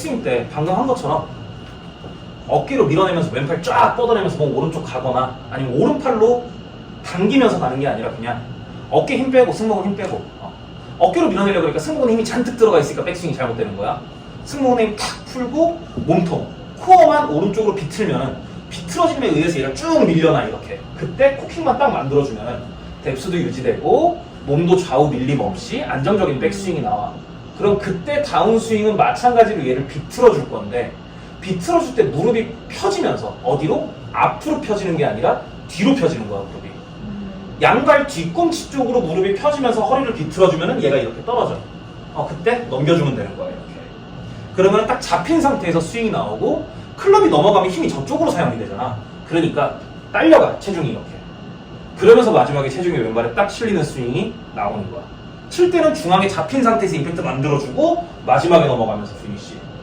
백스윙 때 방금 한 것처럼 어깨로 밀어내면서 왼팔 쫙 뻗어내면서 공 오른쪽 가거나 아니면 오른팔로 당기면서 가는 게 아니라 그냥 어깨 힘 빼고 승모근 힘 빼고 어. 어깨로 밀어내려고 그러니까 승모근 힘이 잔뜩 들어가 있으니까 백스윙이 잘못되는 거야 승모근 힘 탁 풀고 몸통 코어만 오른쪽으로 비틀면은 비틀어짐에 의해서 얘가 쭉 밀려나 이렇게 그때 코킹만 딱 만들어주면은 뎁스도 유지되고 몸도 좌우 밀림 없이 안정적인 백스윙이 나와 그럼 그때 다운스윙은 마찬가지로 얘를 비틀어 줄 건데 비틀어 줄 때 무릎이 펴지면서 어디로? 앞으로 펴지는 게 아니라 뒤로 펴지는 거야 무릎이 양발 뒤꿈치 쪽으로 무릎이 펴지면서 허리를 비틀어 주면은 얘가 이렇게 떨어져. 어, 그때 넘겨주면 되는 거야, 이렇게. 그러면 딱 잡힌 상태에서 스윙이 나오고, 클럽이 넘어가면 힘이 저쪽으로 사용이 되잖아. 그러니까 딸려가, 체중이 이렇게. 그러면서 마지막에 체중이 왼발에 딱 실리는 스윙이 나오는 거야. 칠 때는 중앙에 잡힌 상태에서 임팩트 만들어주고, 마지막에 넘어가면서 피니쉬.